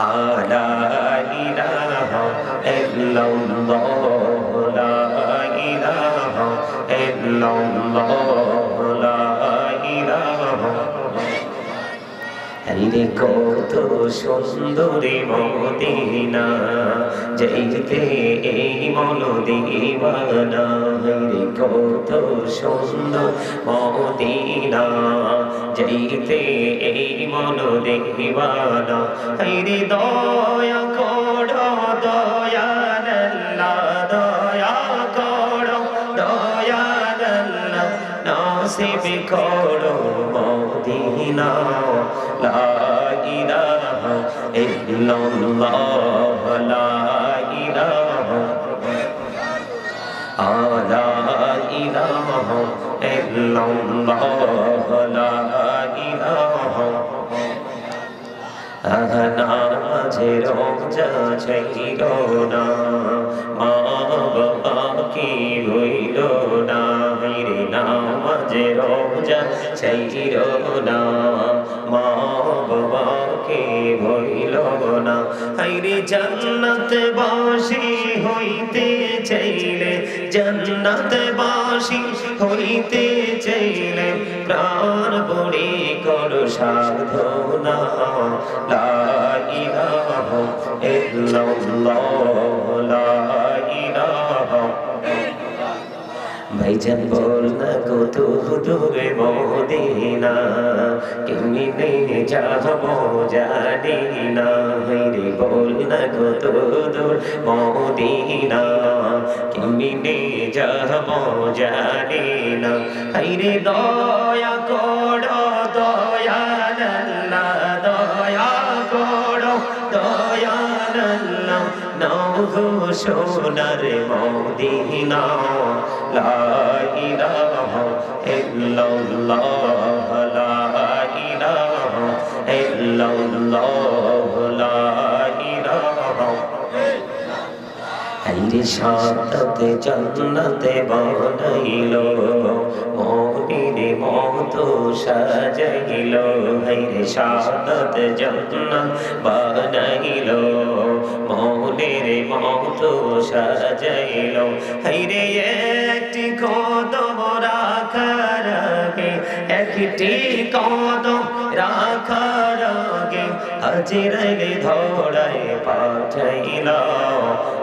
আলা ইলাহা ইল্লাল্লাহ লা ইলাহা ইল্লাল্লাহ লা ইলাহা রে কত সুন্দরী মদিনা যাইতে এই মন দিবানা রে কত সুন্দর মদিনা যাইতে এই মন দিবানা রে দয়া কর দয়াল্লা দয়া কর দয়াল্লা নাসিব করো মদিনা, লা ইলাহা ইল্লাল্লাহ, লা ইলাহা আলা ইলাহা নামাজে রোজা ছাইল না মা বাবাকে হইল না? রে নামাজে রোজা ছাইল না মা বাবাকে হইল না? হাইরে জান্নাত হইতে চাইলে জন্নাত বাসি হইতে চাইলে প্রাণ বড়ি কর সাধনা। লা ইলাহা ইল্লাল্লাহ লা ভাইজান বল না কত দূরে মদিনা। কেমনে যাব জানি না রে বল না কত দূর মদিনা। কেমনে যাব জানি না হাইরে দয়া কর দয়াল্লা নৌ সোনার মদিনা লা ইলাহা ইল্লাল্লাহ লা ইলাহা ইল্লাল্লাহ লা ইলাহা। সাততে জান্নাতে বানাইল মনিরে মত সাজাইল হাইরে সাততে জান্নাত বানাইল। মনিরে মত সাজাইল হাইরে একটি কদম রাখার আগে একটি কদম রাখার আগে হাজিরাইলে ধরায় পাঠাইল।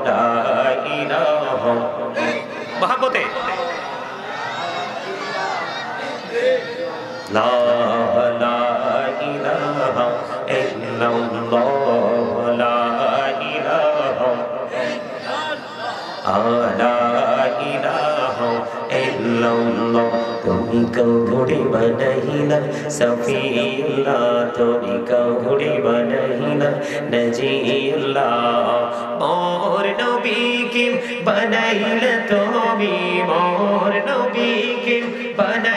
লা ইলাহা তুমি কৌড়ি বানাইলা সফিউল্লাহ তুমি কৌড়ি বানাইলা নজিউল্লাহ মোর নবীকে বানাইলা তুমি মোর নবীকে বানাইলা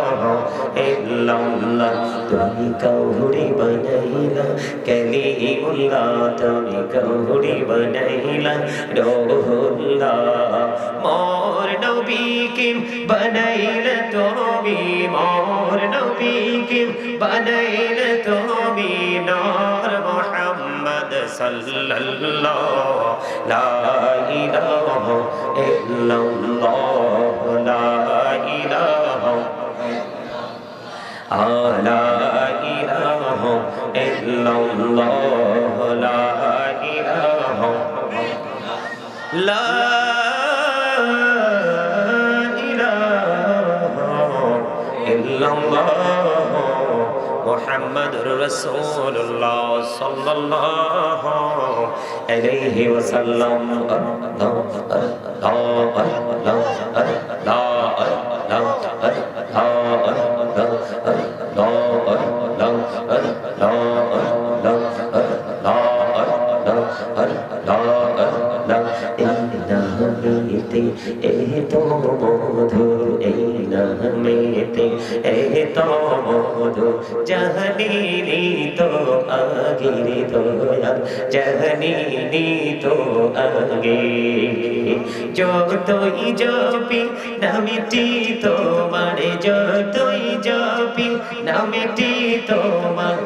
ইল্লাল্লাহ। তুমি কৌড়ি বানাইলা, কালিমুল্লাহ। তুমি কৌড়ি বানাইলা, রূহুল্লাহ। মোর নবীকে বানাইলা তুমি, মোর নবীকে বানাইলা তুমি, নূর মুহাম্মদ সাল্লাল্লাহ লা ইলাহা ইল্লাল্লাহ লা لا إله إلا الله لا إله لا إله إلا الله محمد رسول الله صلى الله عليه وسلم الله الله الله الله মধু তো মধু জাহানি তো আগির দয়াল, জাহানি তো আগে। যতই জপি, নামিটি তোমারে যতই জপি, নামিটি তোমার।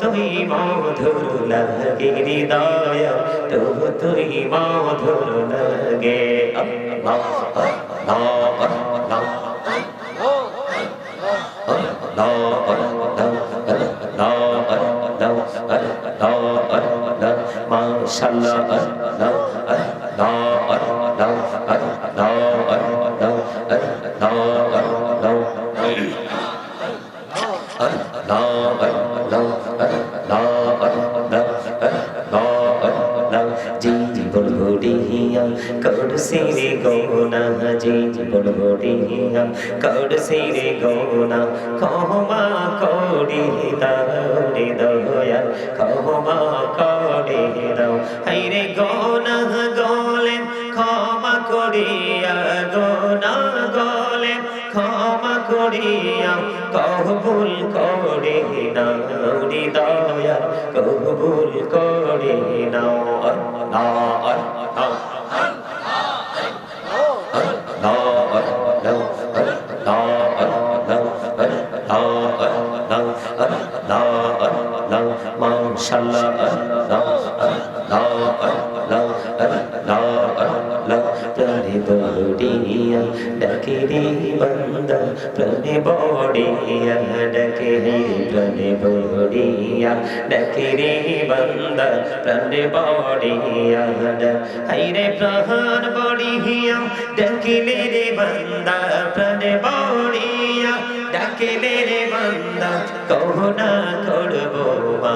তুই মধুর লাগে হৃদয় তো তুই মধুর লাগে। আল্লাহ আল্লাহ আল্লাহ করসিরে জীবন গড়িয়া করসিরে গৌনা ক্ষমা করি দারে দয়া ক্ষমা করি দাও হাইরে গৌনা গলে ক্ষমা করিয়া গৌনা গলে ক্ষমা করিয়া কবুল করে নাও দয়া কবুল করে নাও আল্লাহ আল্লাহ ডাকিরি বন্দা প্রাণে বড়িয়া ডাকে প্রাণে বড়িয়া ডাকিরি বন্দা প্রাণে বড়িয়া হাইরে প্রাণ বড়িয়া ডাকিলে রে বন্দা প্রাণে বড়িয়া ডাকিলে রে বন্দা কহনা করব মা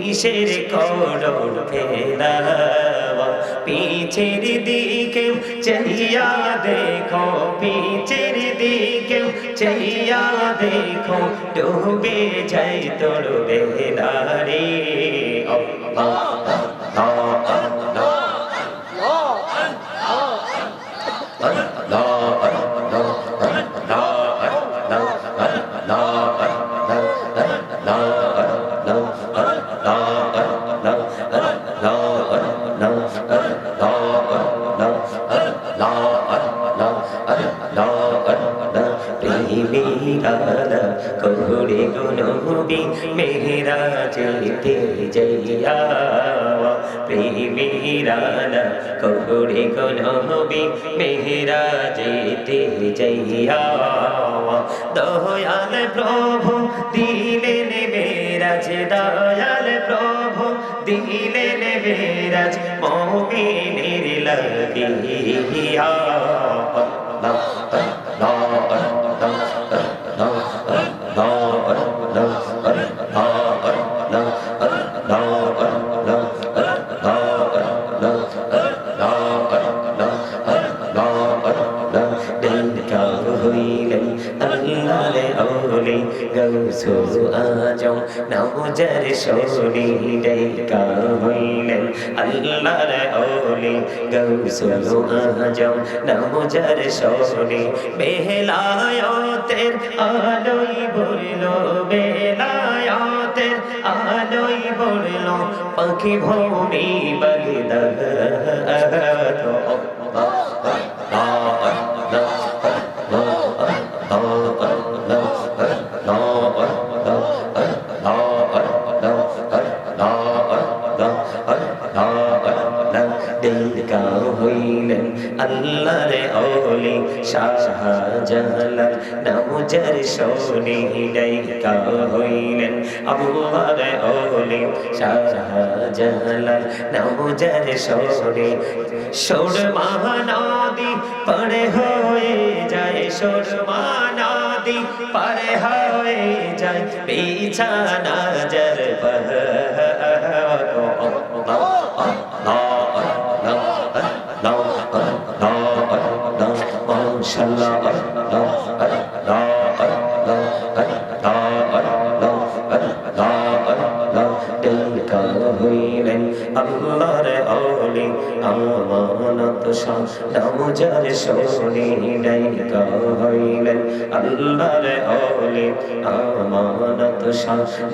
কিসের করুন ফেরাওয়া পিছের দিকে চাইয়া দেখো পিছের দিকে চাইয়া দেখো ডুবে যাই তোর বেলারে কহুরে প্রেমীরানা কহুরে গুনবি মেহরা যেতে জইয়া দয়াল প্রভু, দিলেন মেরাজ, দয়াল প্রভু, দিলেন মেরাজ, মোমিনের লাগিয়া। গৌসু আজম নবজর শোনি ডেকা হইলেন আল্লাহর ওলি। গৌসু আজম নবজর শোনি, বেলায়তের আলোই বলল, বেলায়তের আলোই বলল, পাখি ভূমি বলিদ হইলেন আল্লাহর ওলি শাহজালাল নামজার সোনি ডাইকা হইলেন। আল্লাহর ওলি শাহজালাল নামজার সোনি সোর মহানাদি পরে হয়ে যায় সোর মহানাদি পরে হয়ে যায়, বিছানা জর পহ হইলেন আমানত নামজার শোনি ডাইকা হইলেন আল্লাহর আলি আমানত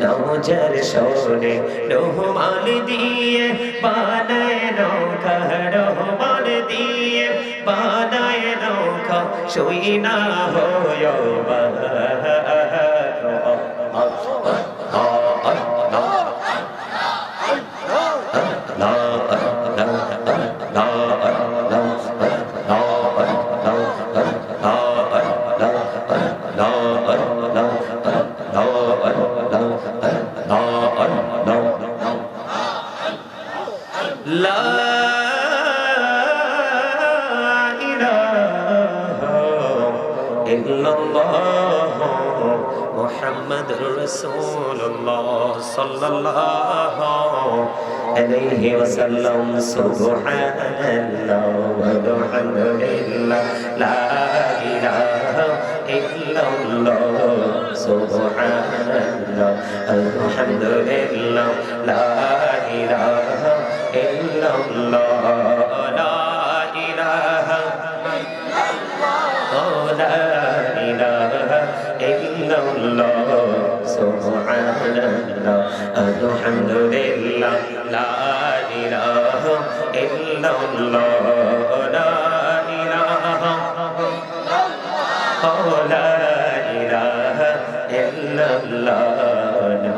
নামজার শোনি রহমান দিয়ে বানায় নৌকা, রহমান দিয়ে বানায় নৌকা, শুই না হয় محمد رسول الله صلى الله عليه وسلم سبحان الله والحمد لله لا إله إلا الله سبحان الله الحمد لله لا إله إلا الله لا إله لا إله إلا الله سبحان الله illallah subhanallah alhamdulillah la ilaha illallah la ilaha illallah la ilaha illallah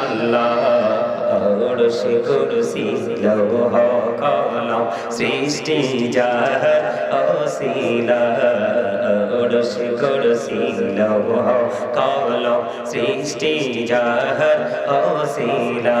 ইল্লাল্লাহ কুরসি লৌহ কলম সৃষ্টি যাহ অশিলা। কুরসি কুরসি লৌহ কলম সৃষ্টি যাহ অসিলা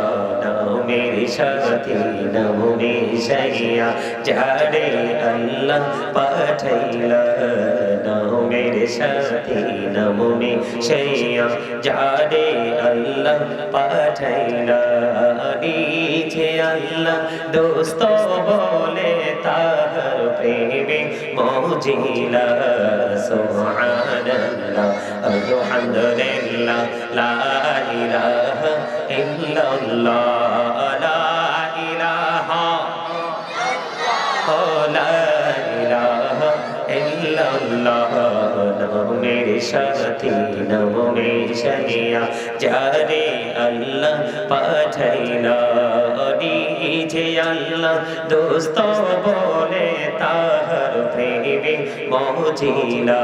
সাথে নামে সাইয়া যারে আল্লাহ পাঠাইলা নামের সাথে নামে সাইয়া যারে আল্লাহ পাঠাইলা নিচে আল্লাহ দোস্ত বলে তাহার প্রেমে মৌজিলা। সুবহানাল্লাহ, আলহামদুলিল্লাহ, লা ইলাহা ইল্লাল্লাহ। ইল্লাল্লাহ নামের সাথে নামে সানিয়া যারে আল্লাহ পাঠাইলা নিজে আল্লাহ দোস্ত বলে তাহার প্রেমে মৌজিলা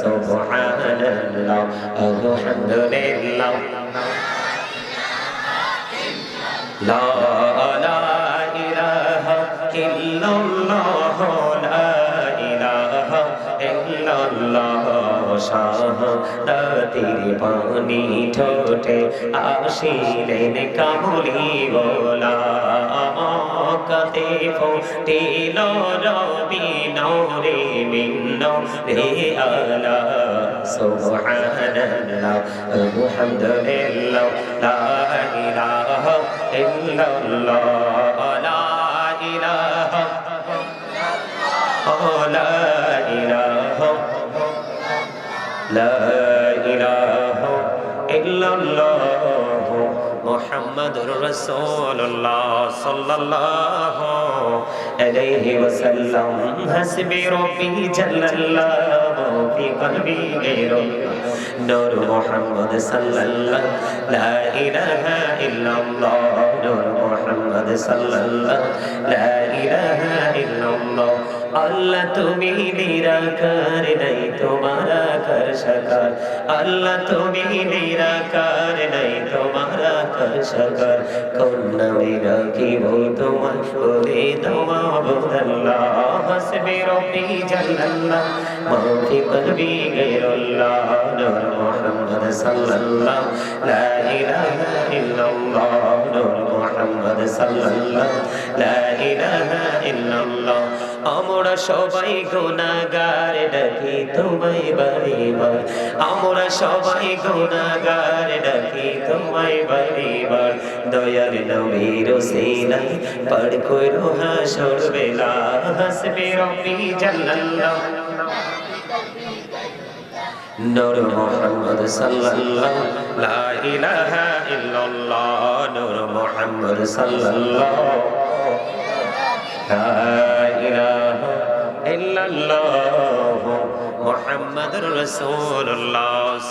সুবহানাল্লাহ আলহামদুলিল্লাহ শাহাদাতির পানি ঠোঁটে আসিলেন কামলি বলা মকাতে ফোটিল রবি নরে মিন্ন রে আলা সুবহানাল্লাহ, আলহামদুলিল্লাহ, লা ইলাহা ইল্লাল্লাহ, লা ইলাহা লা ইলাহা لا إله إلا الله محمد رسول الله صلى الله عليه وسلم. حسبي ربي جل الله في قلبي غير نور محمد صلى الله لا إله إلا الله. نور محمد صلى الله لا إله إلا الله. আল্লাহ, তুমি নিরাকার, নাই তোমার আকার সাকার। আল্লাহ, তুমি নিরাকার, নাই তোমার আকার সাকার। কোন নামে রাখিব তোমার বলে তোমা বদল্লাহ হাসবি রব্বি জাল্লাল্লাহ মাফি কলবি গায়রুল্লাহ, নূর মুহাম্মদ সাল্লাল্লাহ। লা ইলাহা ইল্লাল্লাহ, নূর মুহাম্মদ সাল্লাল্লাহ। লা ইলাহা ইল্লাল্লাহ আমরা সবাই গুনাহগার, ডাকি তোমায় বাড়িবার আমরা সবাই গুনাহগার, ডাকি তোমায় বাড়িবার দয়ার নবীর ওসিলাই পড় কইরো হাসর বেলা। হাসবে রব্বি জাল্লাল্লাহ। নূর মুহাম্মদ সাল্লাল্লাহ। লা ইলাহা ইল্লাল্লাহ। নূর মুহাম্মদ সাল্লাল্লাহ। লা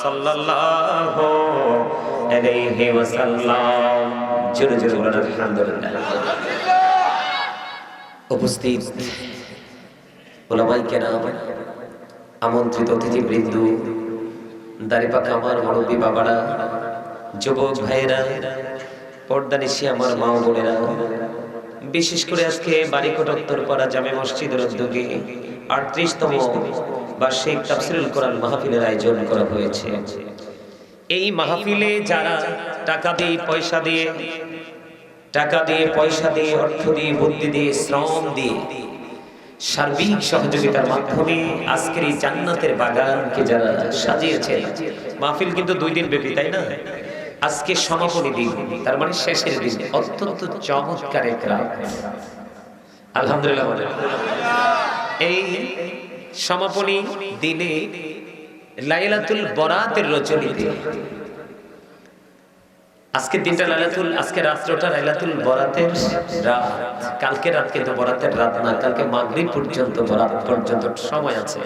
সাল্লাল্লাহু আলাইহি ওয়াসাল্লাম। জোরে জোরে বলেন, আলহামদুলিল্লাহ। উপস্থিত ওলামাই কেরাম আমন্ত্রিত অতিথিবৃন্দ আমার মুরব্বী বাবারা, যুবক ভাইয়েরা পর্দানিশি আমার মা বোনেরা বিশেষ করে আজকে বাড়িকোট উত্তরপাড়া জামে মসজিদের উদ্যোগে আটত্রিশতম বার্ষিক তাফসিরুল কোরআন মাহফিলের আয়োজন করা হয়েছে। এই মাহফিলে যারা টাকা দিয়ে পয়সা দিয়ে, টাকা দিয়ে পয়সা দিয়ে, অর্থ দিয়ে, বুদ্ধি দিয়ে, শ্রম দিয়ে সার্বিক সহযোগিতার মাধ্যমে আজকের এই জান্নাতের বাগানকে যারা সাজিয়েছে মাহফিল কিন্তু দুই দিন ব্যাপী, তাই না? আজকে সমাপনী দিন, তার মানে শেষের দিন, অত্যন্ত চমৎকার আলহামদুলিল্লাহ এই সমাপনী দিনে লাইলাতুল বরাতের রজনীতে আজকের দিনটা লাইলাতুল, আজকে রাত্রটা লাইলাতুল বরাতের রাত। কালকে রাত কিন্তু বরাতের রাত না, কালকে মাগরিব পর্যন্ত, বরাত পর্যন্ত সময় আছে।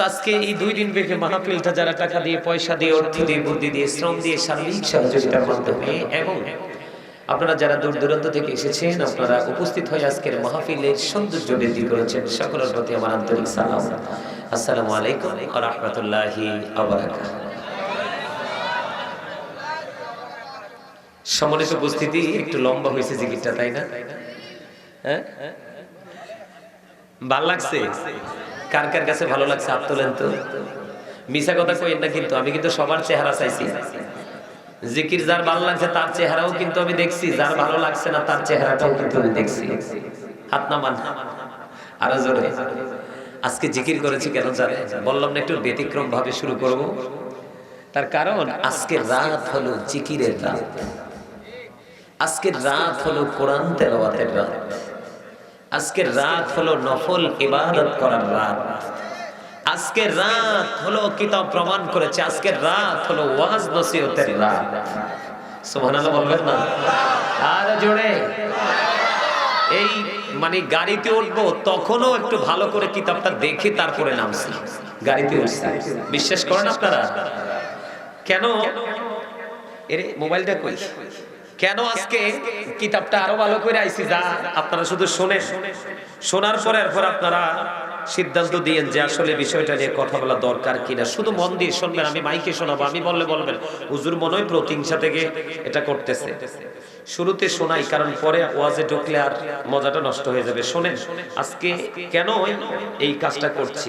তো আজকে এই দুই দিন ব্যাপী মাহফিলটা যারা টাকা দিয়ে, পয়সা দিয়ে, অর্থ দিয়ে, বুদ্ধি দিয়ে, শ্রম দিয়ে শারীরিক সহযোগিতার মাধ্যমে এবং আপনারা যারা দূর দূরান্ত থেকে এসেছেন, আপনারা উপস্থিত হয়ে আজকের মাহফিলের সৌন্দর্য বৃদ্ধি করেছেন। সকলের প্রতি আমার আন্তরিক সালাম। আসসালামু আলাইকুম রাহমাতুল্লাহি সম্মানিত উপস্থিতি, একটু লম্বা হয়েছে জিকিরটা, তাই না? হ্যাঁ? ভালো লাগছে? কার কার কাছে ভালো লাগছে হাত তোলেন তো? মিশা কথা কইেন না কিন্তু, আমি কিন্তু সবার চেহারা চাইছি। জিকির যার ভালো লাগছে তার চেহারাও কিন্তু আমি দেখছি, যার ভালো লাগছে না তার চেহারাটাও কিন্তু আমি দেখছি। হাত নামান। আরও জোরে। আজকে জিকির করেছি কেন জানে বললাম না, একটু ব্যতিক্রম ভাবে শুরু করব। তার কারণ আজকের রাত হলো জিকিরের রাত। আজকের রাত হলো কোরআন তেলাওয়াতের রাত। আজকের রাত হলো নফল ইবাদত করার রাত। আজকের রাত হলো কিতাব প্রমাণ করেছে আজকের রাত হলো ওয়াজ নসিহতের রাত। সুবহানাল্লাহ বলবেন না? আর জোরে। এই মানে গাড়িতে উঠবো, তখনও একটু ভালো করে কিতাবটা দেখে তারপরে নামছি। গাড়িতে উঠছি। বিশ্বাস করেন আপনারা? কেন? এর, মোবাইলটা কই? কেন আজকে কিতাবটা আরও ভালো করে আইছি যা? আপনারা শুধু শোনেন। শোনার পরে এরপর আপনারা সিদ্ধান্ত দিয়েন যে আসলে বিষয়টা নিয়ে কথা বলা দরকার কিনা। শুধু মন দিয়ে শুনবেন, আমি মাইকে শোনাবো, আমি বললে বলবেন। হুজুর মনে হয় প্রতিহিংসা থেকে এটা করতেছে। শুরুতে শোনাই, কারণ পরে ওয়াজে ঢুকলে আর মজাটা নষ্ট হয়ে যাবে। শোনেন, আজকে কেন এই কাজটা করছি?